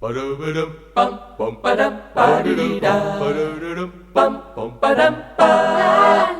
Ba-da-ba-dum-bum-bum-ba-dum-ba-dee-da. Ba-da-da-dum-bum-bum-ba-dum-ba.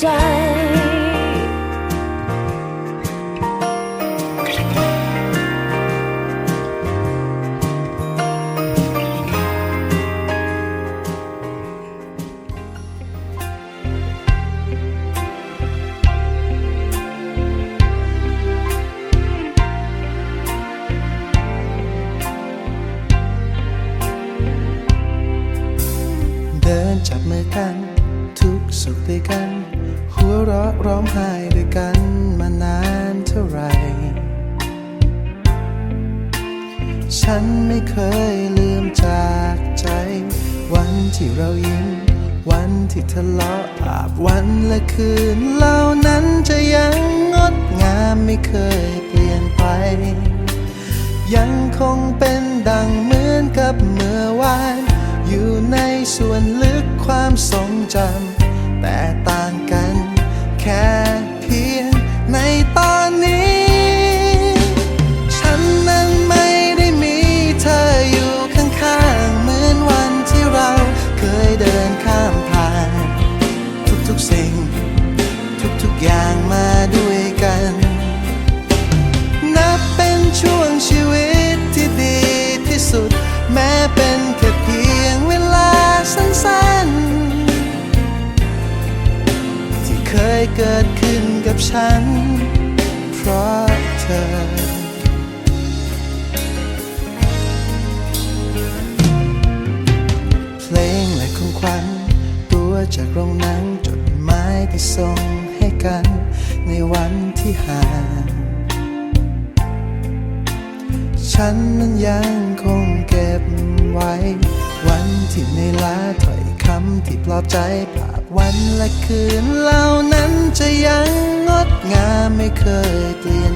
ใจ เดินจับมือกัน ทุกสุขด้วยกัน หัวเราะร้องไห้ด้วยกันมานานเท่าไร ฉันไม่เคยลืมจากใจ วันที่เรายิ้ม วันที่ทะเลาะอาบวันและคืนเหล่านั้นจะยังงดงามไม่เคยเปลี่ยนไป ยังคงเป็นดังเหมือนกับเมื่อวาน อยู่ในส่วนลึกความทรงจำแต่ เกิดขึ้นกับฉัน เพราะเธอ เพลงและของขวัญตัวจากโรงหนังจดหมายที่ส่งให้กัน ในวันที่ห่างฉันนั้นยังคงเก็บไว้ วันที่ในลาถ้อย คำที่ปลอบใจภาพวันและคืนเหล่านั้นจะยังงดงามไม่เคยเปลี่ยน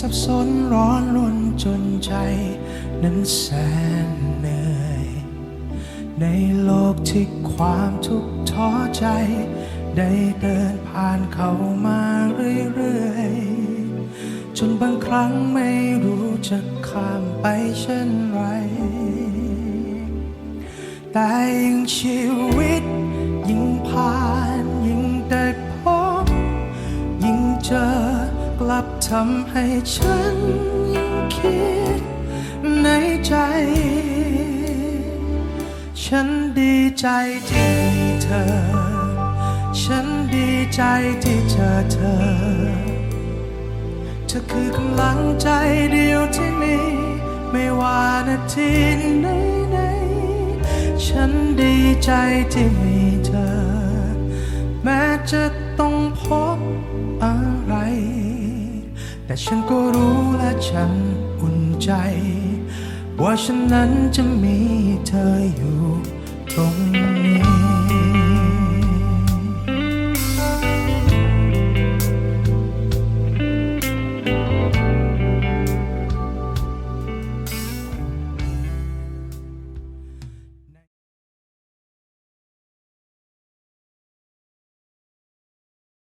สับสนร้อนรนจนใจ นั้นแสนเหนื่อย ในโลกที่ความทุกข์ท้อใจ ได้เดินผ่านเข้ามาเรื่อยๆ จนบางครั้งไม่รู้จะข้ามไปเช่นไร แต่ยิ่งชีวิตำให้ฉันยิ่งคิดในใจ ฉันดีใจที่มีเธอ ฉันดีใจที่เจอเธอ เธอคือกำลังใจเดียวที่มี ไม่ว่านาทีไหนไหนๆฉันดีใจที่มีเธอ แม้จะต้องพบ แต่ฉันก็รู้และฉันอุ่นใจ ว่าฉันนั้นจะมีเธออยู่ตรง